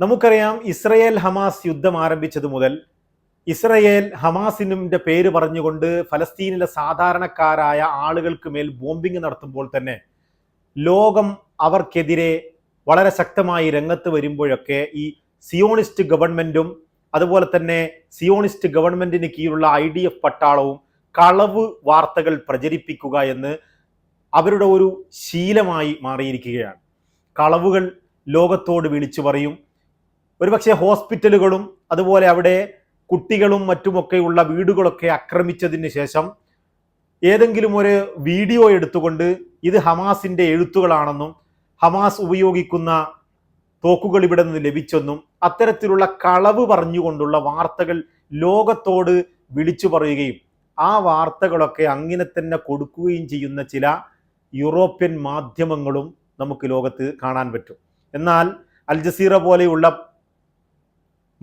നമുക്കറിയാം Israel Hamas യുദ്ധം ആരംഭിച്ചത് മുതൽ ഇസ്രയേൽ ഹമാസിനുടെ പേര് പറഞ്ഞുകൊണ്ട് ഫലസ്തീനിലെ സാധാരണക്കാരായ ആളുകൾക്ക് മേൽ ബോംബിംഗ് നടത്തുമ്പോൾ തന്നെ ലോകം അവർക്കെതിരെ വളരെ ശക്തമായി രംഗത്ത് വരുമ്പോഴൊക്കെ ഈ സിയോണിസ്റ്റ് ഗവൺമെന്റും അതുപോലെ തന്നെ സിയോണിസ്റ്റ് ഗവൺമെന്റിന് കീഴിലുള്ള ഐ ഡി എഫ് പട്ടാളവും കളവ് വാർത്തകൾ പ്രചരിപ്പിക്കുക എന്ന് അവരുടെ ഒരു ശീലമായി മാറിയിരിക്കുകയാണ്. കളവുകൾ ലോകത്തോട് വിളിച്ചു പറയും. ഒരുപക്ഷെ ഹോസ്പിറ്റലുകളും അതുപോലെ അവിടെ കുട്ടികളും മറ്റുമൊക്കെയുള്ള വീടുകളൊക്കെ ആക്രമിച്ചതിന് ശേഷം ഏതെങ്കിലും ഒരു വീഡിയോ എടുത്തുകൊണ്ട് ഇത് ഹമാസിന്റെ എഴുത്തുകളാണെന്നും ഹമാസ് ഉപയോഗിക്കുന്ന തോക്കുകൾ ഇവിടെ നിന്ന് ലഭിച്ചെന്നും അത്തരത്തിലുള്ള കളവ് പറഞ്ഞുകൊണ്ടുള്ള വാർത്തകൾ ലോകത്തോട് വിളിച്ചു പറയുകയും ആ വാർത്തകളൊക്കെ അങ്ങനെ തന്നെ കൊടുക്കുകയും ചെയ്യുന്ന ചില യൂറോപ്യൻ മാധ്യമങ്ങളും നമുക്ക് ലോകത്ത് കാണാൻ പറ്റും. എന്നാൽ അൽ ജസീറ പോലെയുള്ള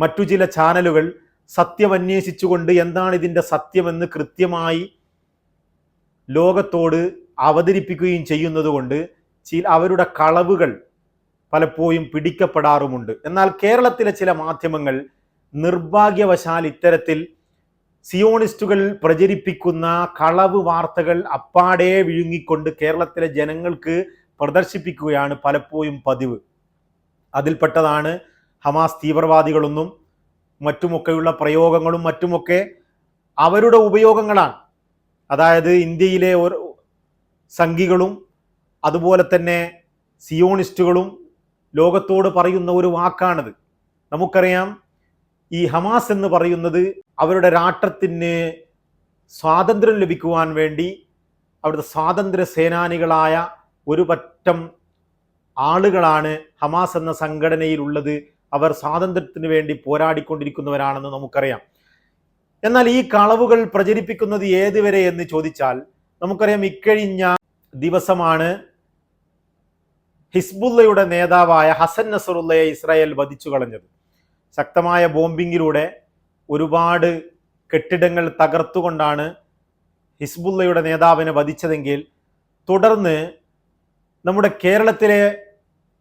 മറ്റു ചില ചാനലുകൾ സത്യം അന്വേഷിച്ചുകൊണ്ട് എന്താണ് ഇതിന്റെ സത്യമെന്ന് കൃത്യമായി ലോകത്തോട് അവതരിപ്പിക്കുകയും ചെയ്യുന്നതുകൊണ്ട് ചില അവരുടെ കളവുകൾ പലപ്പോഴും പിടിക്കപ്പെടാറുമുണ്ട്. എന്നാൽ കേരളത്തിലെ ചില മാധ്യമങ്ങൾ നിർഭാഗ്യവശാൽ ഇത്തരത്തിൽ സിയോണിസ്റ്റുകൾ പ്രചരിപ്പിക്കുന്ന കളവ് വാർത്തകൾ അപ്പാടെ വിഴുങ്ങിക്കൊണ്ട് കേരളത്തിലെ ജനങ്ങൾക്ക് പ്രദർശിപ്പിക്കുകയാണ് പലപ്പോഴും പതിവ്. അതിൽപ്പെട്ടതാണ് ഹമാസ് തീവ്രവാദികളൊന്നും മറ്റുമൊക്കെയുള്ള പ്രയോഗങ്ങളും മറ്റുമൊക്കെ അവരുടെ ഉപയോഗങ്ങളാണ്. അതായത് ഇന്ത്യയിലെ ഒരു സംഘികളും അതുപോലെ തന്നെ സിയോണിസ്റ്റുകളും ലോകത്തോട് പറയുന്ന ഒരു വാക്കാണത്. നമുക്കറിയാം ഈ ഹമാസ് എന്ന് പറയുന്നത് അവരുടെ രാഷ്ട്രത്തിന് സ്വാതന്ത്ര്യം ലഭിക്കുവാൻ വേണ്ടി അവിടുത്തെ സ്വാതന്ത്ര്യ സേനാനികളായ ഒരു പറ്റം ആളുകളാണ് ഹമാസ് എന്ന സംഘടനയിലുള്ളത് അവർ സ്വാതന്ത്ര്യത്തിന് വേണ്ടി പോരാടിക്കൊണ്ടിരിക്കുന്നവരാണെന്ന് നമുക്കറിയാം. എന്നാൽ ഈ കളവുകൾ പ്രചരിപ്പിക്കുന്നത് ഏതുവരെ എന്ന് ചോദിച്ചാൽ നമുക്കറിയാം ഇക്കഴിഞ്ഞ ദിവസമാണ് ഹിസ്ബുല്ലയുടെ നേതാവായ ഹസൻ നസറുല്ലയെ ഇസ്രായേൽ വധിച്ചു കളഞ്ഞത്. ശക്തമായ ബോംബിങ്ങിലൂടെ ഒരുപാട് കെട്ടിടങ്ങൾ തകർത്തുകൊണ്ടാണ് ഹിസ്ബുല്ലയുടെ നേതാവിനെ വധിച്ചതെങ്കിൽ തുടർന്ന് നമ്മുടെ കേരളത്തിലെ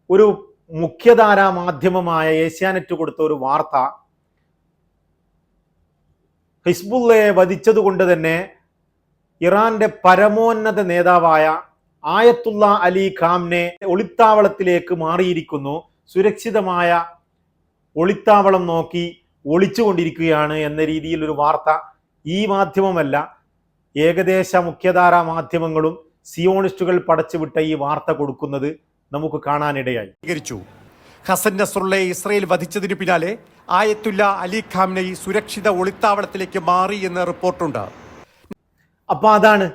ഒരു മുഖ്യധാരാ മാധ്യമമായ ഏഷ്യാനെറ്റ് കൊടുത്ത ഒരു വാർത്ത ഹിസ്ബുള്ളയെ വധിച്ചതുകൊണ്ട് തന്നെ ഇറാന്റെ പരമോന്നത നേതാവായ ആയത്തുള്ള അലി ഖാംനെ ഒളിത്താവളത്തിലേക്ക് മാറിയിരിക്കുന്നു. സുരക്ഷിതമായ ഒളിത്താവളം നോക്കി ഒളിച്ചുകൊണ്ടിരിക്കുകയാണ് എന്ന രീതിയിൽ ഒരു വാർത്ത ഈ മാധ്യമമല്ല. ഏകദേശ മുഖ്യധാരാ മാധ്യമങ്ങളും സിയോണിസ്റ്റുകൾ പടച്ചുവിട്ട ഈ വാർത്ത കൊടുക്കുന്നത് നമുക്ക് കാണാനിടയായി. സ്വീകരിച്ചു. ഹസൻ നസറുള്ളയെ ഇസ്രയേൽ വധിച്ചതിന് പിന്നാലെ ആയത്തുല്ല അലി ഖാമിനെ സുരക്ഷിത ഒളിത്താവളത്തിലേക്ക് മാറി എന്ന് റിപ്പോർട്ടുണ്ട്. അപ്പൊ അതാണ്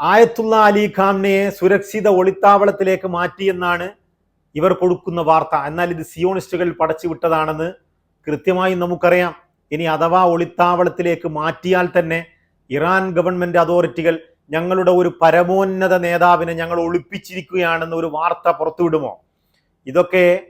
ആയത്തുള്ള അലി ഖാമിനെയെ സുരക്ഷിത ഒളിത്താവളത്തിലേക്ക് മാറ്റിയെന്നാണ് ഇവർ കൊടുക്കുന്ന വാർത്ത. എന്നാൽ ഇത് സിയോണിസ്റ്റുകൾ പടച്ചു വിട്ടതാണെന്ന് കൃത്യമായി നമുക്കറിയാം. ഇനി അഥവാ ഒളിത്താവളത്തിലേക്ക് മാറ്റിയാൽ തന്നെ ഇറാൻ ഗവൺമെന്റ് അതോറിറ്റികൾ ഞങ്ങളുടെ ഒരു പരമോന്നത നേതാവിനെ ഞങ്ങൾ ഒളിപ്പിച്ചിരിക്കുകയാണെന്ന് ഒരു വാർത്ത പുറത്തുവിടുമോ? ഇതൊക്കെ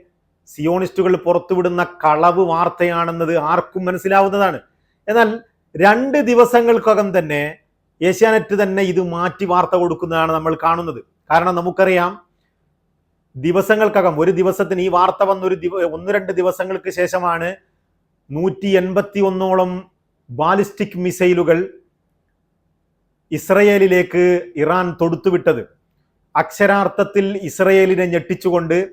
സിയോണിസ്റ്റുകൾ പുറത്തുവിടുന്ന കളവ് വാർത്തയാണെന്നത് ആർക്കും മനസ്സിലാവുന്നതാണ്. എന്നാൽ രണ്ട് ദിവസങ്ങൾക്കകം തന്നെ ഏഷ്യാനെറ്റ് തന്നെ ഇത് മാറ്റി വാർത്ത കൊടുക്കുന്നതാണ് നമ്മൾ കാണുന്നത്. കാരണം നമുക്കറിയാം ദിവസങ്ങൾക്കകം ഒരു ദിവസത്തിന് ഈ വാർത്ത വന്നൊരു ദിവ ഒന്ന് രണ്ട് ദിവസങ്ങൾക്ക് ശേഷമാണ് നൂറ്റി എൺപത്തി ഒന്നോളം ബാലിസ്റ്റിക് മിസൈലുകൾ ഇസ്രയേലിലേക്ക് ഇറാൻ തൊടുത്തുവിട്ടത്. അക്ഷരാർത്ഥത്തിൽ ഇസ്രയേലിനെ ഞെട്ടിച്ചുകൊണ്ട്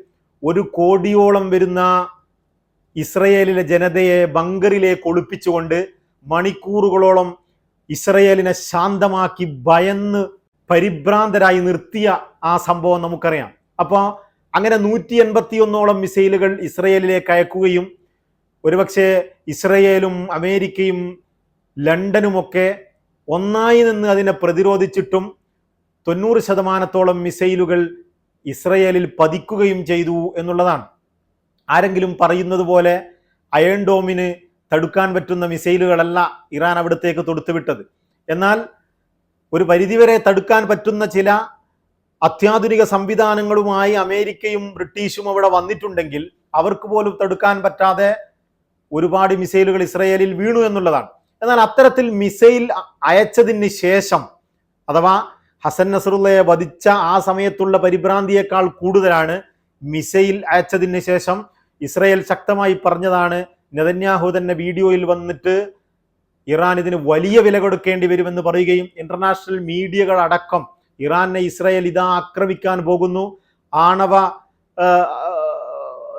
ഒരു കോടിയോളം വരുന്ന ഇസ്രയേലിലെ ജനതയെ ബങ്കറിലേക്ക് ഒളിപ്പിച്ചുകൊണ്ട് മണിക്കൂറുകളോളം ഇസ്രയേലിനെ ശാന്തമാക്കി ഭയന്ന് പരിഭ്രാന്തരായി നിർത്തിയ ആ സംഭവം നമുക്കറിയാം. അപ്പോൾ അങ്ങനെ നൂറ്റി എൺപത്തി ഒന്നോളം മിസൈലുകൾ ഇസ്രയേലിലേക്ക് അയക്കുകയും ഒരുപക്ഷെ ഇസ്രയേലും അമേരിക്കയും ലണ്ടനുമൊക്കെ ഒന്നായി നിന്ന് അതിനെ പ്രതിരോധിച്ചിട്ടും തൊണ്ണൂറ് ശതമാനത്തോളം മിസൈലുകൾ ഇസ്രയേലിൽ പതിക്കുകയും ചെയ്തു എന്നുള്ളതാണ്. ആരെങ്കിലും പറയുന്നത് പോലെ അയൺ ഡോമിന് തടുക്കാൻ പറ്റുന്ന മിസൈലുകളല്ല ഇറാൻ അവിടത്തേക്ക് തൊടുത്തുവിട്ടത്. എന്നാൽ ഒരു പരിധിവരെ തടുക്കാൻ പറ്റുന്ന ചില അത്യാധുനിക സംവിധാനങ്ങളുമായി അമേരിക്കയും ബ്രിട്ടീഷും അവിടെ വന്നിട്ടുണ്ടെങ്കിൽ അവർക്ക് പോലും തടുക്കാൻ പറ്റാതെ ഒരുപാട് മിസൈലുകൾ ഇസ്രയേലിൽ വീണു എന്നുള്ളതാണ്. എന്നാൽ അത്തരത്തിൽ മിസൈൽ അയച്ചതിന് ശേഷം അഥവാ ഹസൻ നസറുള്ളയെ വധിച്ച ആ സമയത്തുള്ള പരിഭ്രാന്തിയേക്കാൾ കൂടുതലാണ് മിസൈൽ അയച്ചതിന് ശേഷം ഇസ്രയേൽ ശക്തമായി പറഞ്ഞതാണ് നെതന്യാഹു തന്നെ വീഡിയോയിൽ വന്നിട്ട് ഇറാൻ ഇതിന് വലിയ വില കൊടുക്കേണ്ടി വരുമെന്ന് പറയുകയും ഇന്റർനാഷണൽ മീഡിയകൾ അടക്കം ഇറാനെ ഇസ്രയേൽ ഇതാ ആക്രമിക്കാൻ പോകുന്നു. ആണവ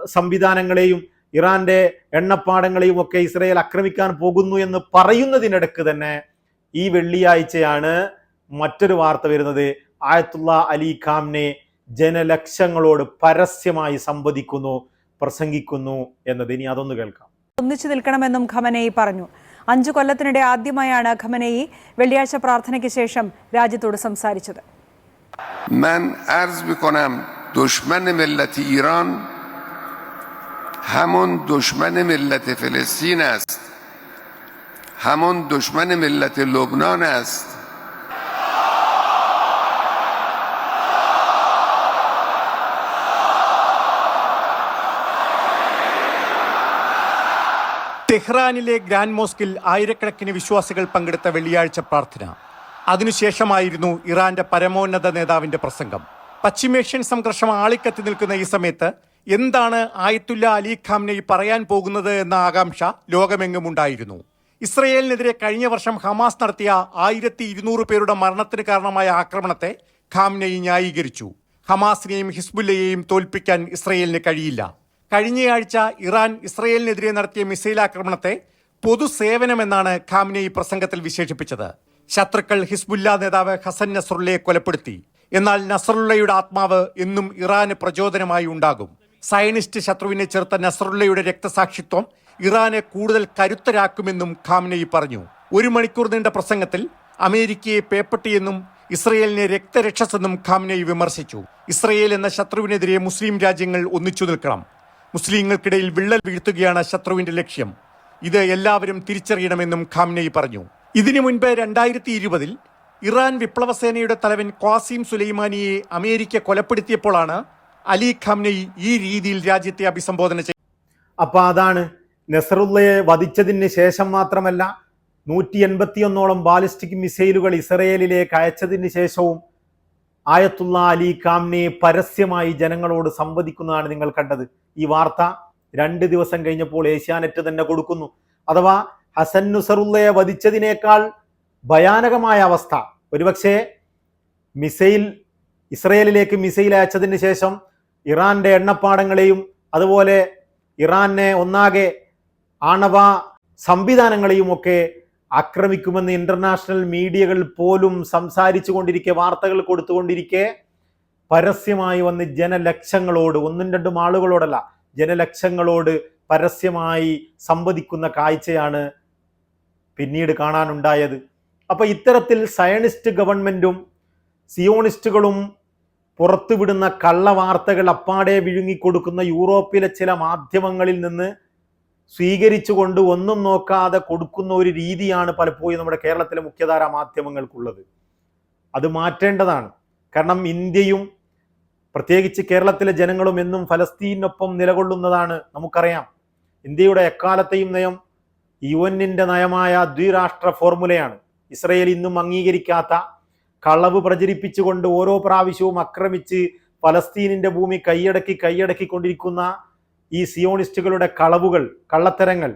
സംവിധാനങ്ങളെയും ഇറാന്റെ എണ്ണപ്പാടങ്ങളെയും ഒക്കെ ഇസ്രയേൽ ആക്രമിക്കാൻ പോകുന്നു എന്ന് പറയുന്നതിനിടക്ക് തന്നെ ഈ വെള്ളിയാഴ്ചയാണ് മറ്റൊരു വാർത്ത വരുന്നത്. ആയത്തുള്ള അലി ഖാംനെ ജനലക്ഷങ്ങളോട് പരസ്യമായി സംവദിക്കുന്നു പ്രസംഗിക്കുന്നു എന്നത്. ഇനി അതൊന്ന് കേൾക്കാം. ഒന്നിച്ചു നിൽക്കണമെന്നും ഖമനയി പറഞ്ഞു. അഞ്ചു കൊല്ലത്തിനിടെ ആദ്യമായാണ് ഖമനയി വെള്ളിയാഴ്ച പ്രാർത്ഥനയ്ക്ക് ശേഷം രാജ്യത്തോട് സംസാരിച്ചത്. همون دشمن ملت فلسطین است همون دشمن ملت لبنان است ടെഹ്റാനിലെ ഗ്രാൻഡ് മോസ്കിൽ ആയിരക്കണക്കിന് വിശ്വാസികൾ പങ്കെടുത്ത വെള്ളിയാഴ്ച പ്രാർത്ഥന അതിനുശേഷമായിരുന്നു ഇറാന്റെ പരമോന്നത നേതാവിന്റെ പ്രസംഗം പശ്ചിമേഷ്യൻ സംഘർഷം ആളിക്കത്തി നിൽക്കുന്ന ഈ സമയത്ത് എന്താണ് ആയത്തുല്ല അലി ഖാംനെ പറയാൻ പോകുന്നത് എന്ന ആകാംക്ഷ ലോകമെങ്ങും ഉണ്ടായിരുന്നു. ഇസ്രയേലിനെതിരെ കഴിഞ്ഞ വർഷം ഹമാസ് നടത്തിയ ആയിരത്തി ഇരുന്നൂറ് പേരുടെ മരണത്തിന് കാരണമായ ആക്രമണത്തെ ഖാംനെയി ന്യായീകരിച്ചു. ഹമാസിനെയും ഹിസ്ബുല്ലയെയും തോൽപ്പിക്കാൻ ഇസ്രയേലിന് കഴിയില്ല. കഴിഞ്ഞയാഴ്ച ഇറാൻ ഇസ്രയേലിനെതിരെ നടത്തിയ മിസൈൽ ആക്രമണത്തെ പൊതുസേവനമെന്നാണ് ഖാംനെയി പ്രസംഗത്തിൽ വിശേഷിപ്പിച്ചത്. ശത്രുക്കൾ ഹിസ്ബുല്ല നേതാവ് ഹസൻ നസറുള്ളയെ കൊലപ്പെടുത്തി. എന്നാൽ നസറുള്ളയുടെ ആത്മാവ് എന്നും ഇറാന് പ്രചോദനമായി ഉണ്ടാകും. സയനിസ്റ്റ് ശത്രുവിനെ ചേർത്ത നസറുല്ലയുടെ രക്തസാക്ഷിത്വം ഇറാനെ കൂടുതൽ കരുത്തരാക്കുമെന്നും ഖാമനയി പറഞ്ഞു. ഒരു മണിക്കൂർ നീണ്ട പ്രസംഗത്തിൽ അമേരിക്കയെ പേപ്പട്ടിയെന്നും ഇസ്രയേലിനെ രക്തരക്ഷസെന്നും ഖാമനയി വിമർശിച്ചു. ഇസ്രയേൽ എന്ന ശത്രുവിനെതിരെ മുസ്ലിം രാജ്യങ്ങൾ ഒന്നിച്ചു നിൽക്കണം. മുസ്ലിങ്ങൾക്കിടയിൽ വിള്ളൽ വീഴ്ത്തുകയാണ് ശത്രുവിന്റെ ലക്ഷ്യം. ഇത് എല്ലാവരും തിരിച്ചറിയണമെന്നും ഖാമനയി പറഞ്ഞു. ഇതിനു മുൻപ് രണ്ടായിരത്തി ഇരുപതിൽ ഇറാൻ വിപ്ലവസേനയുടെ തലവൻ ക്വാസിം സുലൈമാനിയെ അമേരിക്ക കൊലപ്പെടുത്തിയപ്പോഴാണ് അലി ഖംനൈ ഈ രീതിയിൽ രാജ്യത്തെ അഭിസംബോധന ചെയ്യും അപ്പൊ അതാണ് നെസറുള്ളയെ വധിച്ചതിന് ശേഷം മാത്രമല്ല നൂറ്റി എൺപത്തിയൊന്നോളം ബാലിസ്റ്റിക് മിസൈലുകൾ ഇസ്രയേലിലേക്ക് അയച്ചതിന് ശേഷവും ആയത്തുള്ള അലി കാംനെ പരസ്യമായി ജനങ്ങളോട് സംവദിക്കുന്നതാണ് നിങ്ങൾ കണ്ടത്. ഈ വാർത്ത രണ്ട് ദിവസം കഴിഞ്ഞപ്പോൾ ഏഷ്യാനെറ്റ് തന്നെ കൊടുക്കുന്നു. അഥവാ ഹസൻ നുസറുള്ളയെ വധിച്ചതിനേക്കാൾ ഭയാനകമായ അവസ്ഥ. ഒരുപക്ഷെ മിസൈൽ ഇസ്രയേലിലേക്ക് മിസൈൽ അയച്ചതിന് ശേഷം ഇറാന്റെ എണ്ണപ്പാടങ്ങളെയും അതുപോലെ ഇറാനെ ഒന്നാകെ ആണവ സംവിധാനങ്ങളെയും ഒക്കെ ആക്രമിക്കുമെന്ന് ഇന്റർനാഷണൽ മീഡിയകൾ പോലും സംസാരിച്ചു കൊണ്ടിരിക്കെ വാർത്തകൾ കൊടുത്തുകൊണ്ടിരിക്കെ പരസ്യമായി വന്ന് ജനലക്ഷങ്ങളോട് ഒന്നും രണ്ടും ആളുകളോടല്ല ജനലക്ഷങ്ങളോട് പരസ്യമായി സംവദിക്കുന്ന കാഴ്ചയാണ് പിന്നീട് കാണാനുണ്ടായത്. അപ്പോൾ ഇത്തരത്തിൽ സയണിസ്റ്റ് ഗവൺമെന്റും സിയോണിസ്റ്റുകളും പുറത്തുവിടുന്ന കള്ളവാർത്തകൾ അപ്പാടെ വിഴുങ്ങിക്കൊടുക്കുന്ന യൂറോപ്പിലെ ചില മാധ്യമങ്ങളിൽ നിന്ന് സ്വീകരിച്ചുകൊണ്ട് ഒന്നും നോക്കാതെ കൊടുക്കുന്ന ഒരു രീതിയാണ് പലപ്പോഴും നമ്മുടെ കേരളത്തിലെ മുഖ്യധാരാ മാധ്യമങ്ങൾക്കുള്ളത്. അത് മാറ്റേണ്ടതാണ്. കാരണം ഇന്ത്യയും പ്രത്യേകിച്ച് കേരളത്തിലെ ജനങ്ങളും എന്നും ഫലസ്തീനൊപ്പം നിലകൊള്ളുന്നതാണ് നമുക്കറിയാം. ഇന്ത്യയുടെ എക്കാലത്തെയും നയം യു എന്നിന്റെ നയമായ ദ്വിരാഷ്ട്ര ഫോർമുലയാണ്. ഇസ്രയേൽ ഇന്നും അംഗീകരിക്കാത്ത കളവ് പ്രചരിപ്പിച്ചുകൊണ്ട് ഓരോ പ്രാവശ്യവും ആക്രമിച്ച് ഫലസ്തീനിന്റെ ഭൂമി കൈയടക്കി കൈയടക്കിക്കൊണ്ടിരിക്കുന്ന ഈ സിയോണിസ്റ്റുകളുടെ കളവുകൾ കള്ളത്തരങ്ങൾ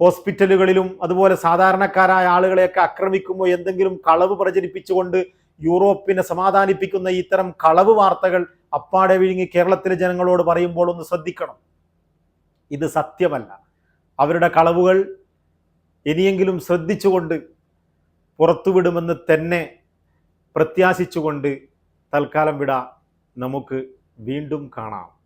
ഹോസ്പിറ്റലുകളിലും അതുപോലെ സാധാരണക്കാരായ ആളുകളെയൊക്കെ ആക്രമിക്കുമ്പോൾ എന്തെങ്കിലും കളവ് പ്രചരിപ്പിച്ചുകൊണ്ട് യൂറോപ്പിനെ സമാധാനിപ്പിക്കുന്ന ഇത്തരം കളവ് വാർത്തകൾ അപ്പാടെ വിഴുങ്ങി കേരളത്തിലെ ജനങ്ങളോട് പറയുമ്പോൾ ഒന്ന് ശ്രദ്ധിക്കണം. ഇത് സത്യമല്ല. അവരുടെ കളവുകൾ ഇനിയെങ്കിലും ശ്രദ്ധിച്ചുകൊണ്ട് പുറത്തുവിടുമെന്ന് തന്നെ പ്രത്യാശിച്ചുകൊണ്ട് തൽക്കാലം വിട നമുക്ക് വീണ്ടും കാണാം.